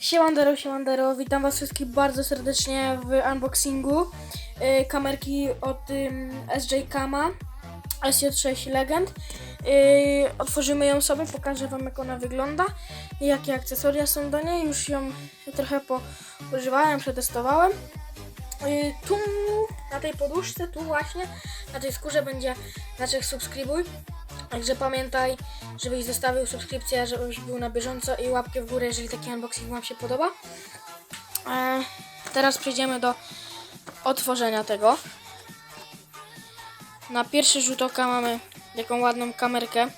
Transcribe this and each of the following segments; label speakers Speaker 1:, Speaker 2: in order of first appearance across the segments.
Speaker 1: Siemandero, siemandero, witam was wszystkich bardzo serdecznie w unboxingu y, kamerki od ym, SJ Kama SJ6 Legend. Y, otworzymy ją sobie, pokażę wam jak ona wygląda jakie akcesoria są do niej. Już ją trochę poużywałem, przetestowałem. Y, tu na tej poduszce, tu właśnie, na tej skórze będzie znaczek subskrybuj. Także pamiętaj, żebyś zostawił subskrypcję, żebyś był na bieżąco i łapkę w górę, jeżeli taki unboxing Wam się podoba. E, teraz przejdziemy do otworzenia tego. Na pierwszy rzut oka mamy taką ładną kamerkę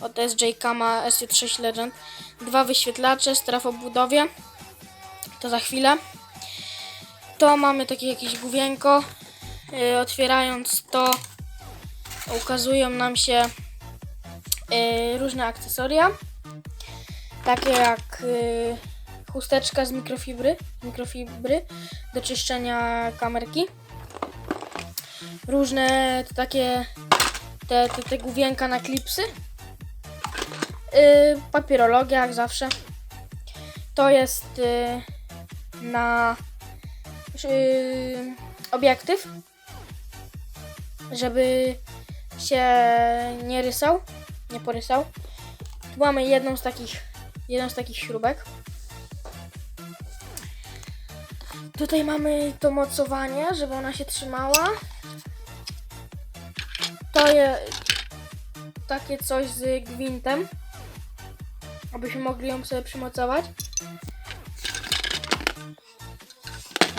Speaker 1: od SJ Kama SJ6 Legend. Dwa wyświetlacze, straf o budowie. To za chwilę. To mamy takie jakieś główienko. E, otwierając to ukazują nam się y, różne akcesoria, takie jak y, chusteczka z mikrofibry, mikrofibry do czyszczenia kamerki, różne takie te, te, te główienka na klipsy, y, papierologia jak zawsze. To jest y, na y, obiektyw, żeby się nie rysał, nie porysał. Tu mamy jedną z takich, jedną z takich śrubek. Tutaj mamy to mocowanie, żeby ona się trzymała. To jest takie coś z gwintem, abyśmy mogli ją sobie przymocować.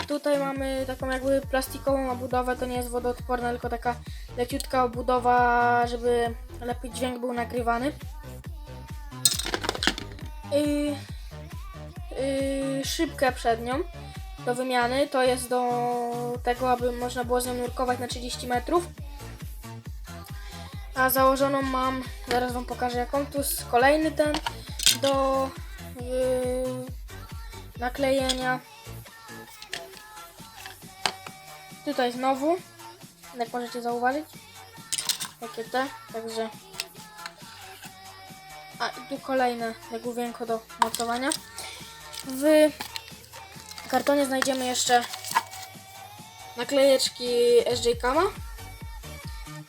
Speaker 1: Tutaj mamy taką jakby plastikową obudowę, to nie jest wodoodporna, tylko taka leciutka obudowa, żeby lepiej dźwięk był nagrywany. Szybkę przednią do wymiany, to jest do tego, aby można było z nią nurkować na 30 metrów. A założoną mam, zaraz wam pokażę jaką, tu jest kolejny ten do yy, naklejenia. Tutaj znowu, jak możecie zauważyć, takie te, także... A i tu kolejne główienko do mocowania. W kartonie znajdziemy jeszcze naklejeczki SJ Kama.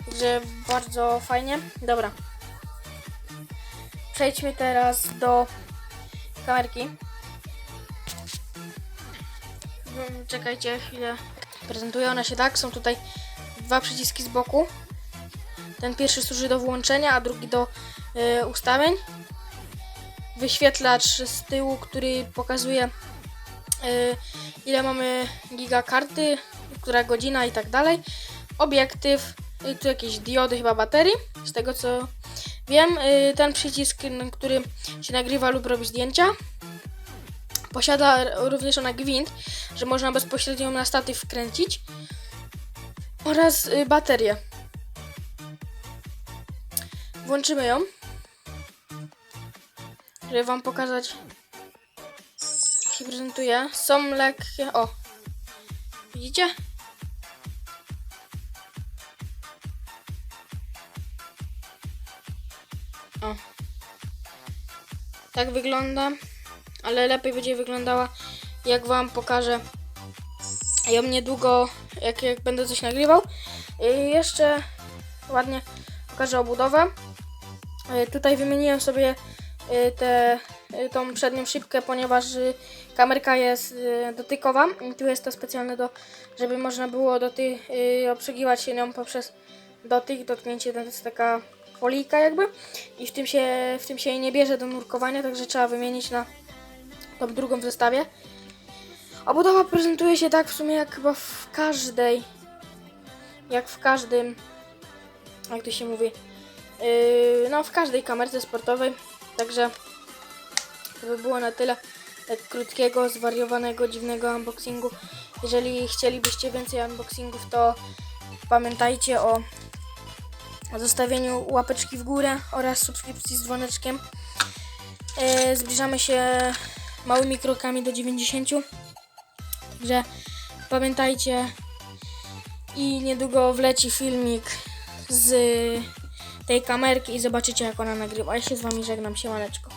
Speaker 1: Także bardzo fajnie. Dobra. Przejdźmy teraz do kamerki. Czekajcie chwilę. Prezentuje ona się tak. Są tutaj dwa przyciski z boku. Ten pierwszy służy do włączenia, a drugi do y, ustawień. Wyświetlacz z tyłu, który pokazuje y, ile mamy giga karty, która godzina i tak dalej. Obiektyw, i tu jakieś diody chyba baterii, z tego co wiem. Y, ten przycisk, który się nagrywa lub robi zdjęcia. Posiada również ona gwint, że można bezpośrednio na statyw wkręcić. Oraz y, baterię. Włączymy ją. Żeby wam pokazać jak się prezentuje. Są lekkie. O! Widzicie? O. Tak wygląda. Ale lepiej będzie wyglądała jak wam pokażę ją niedługo, jak, jak będę coś nagrywał. I jeszcze ładnie pokażę obudowę. Y, Tutaj wymieniłem sobie y, te, y, tą przednią szybkę, ponieważ y, kamerka jest y, dotykowa. Tu jest to specjalne do, żeby można było doty, y, obsługiwać się nią poprzez dotyk, dotknięcie, to jest taka folika jakby. I w tym się, w tym się nie bierze do nurkowania, także trzeba wymienić na tą drugą w zestawie. Obudowa prezentuje się tak w sumie jak chyba w każdej, jak w każdym, jak to się mówi, Yy, no w każdej kamerce sportowej. Także to by było na tyle tak krótkiego, zwariowanego, dziwnego unboxingu. Jeżeli chcielibyście więcej unboxingów, to pamiętajcie o zostawieniu łapeczki w górę oraz subskrypcji z dzwoneczkiem. Yy, zbliżamy się małymi krokami do 90. Także pamiętajcie i niedługo wleci filmik z tej kamerki i zobaczycie jak ona nagrywa. Ja się z wami żegnam, siemaneczko.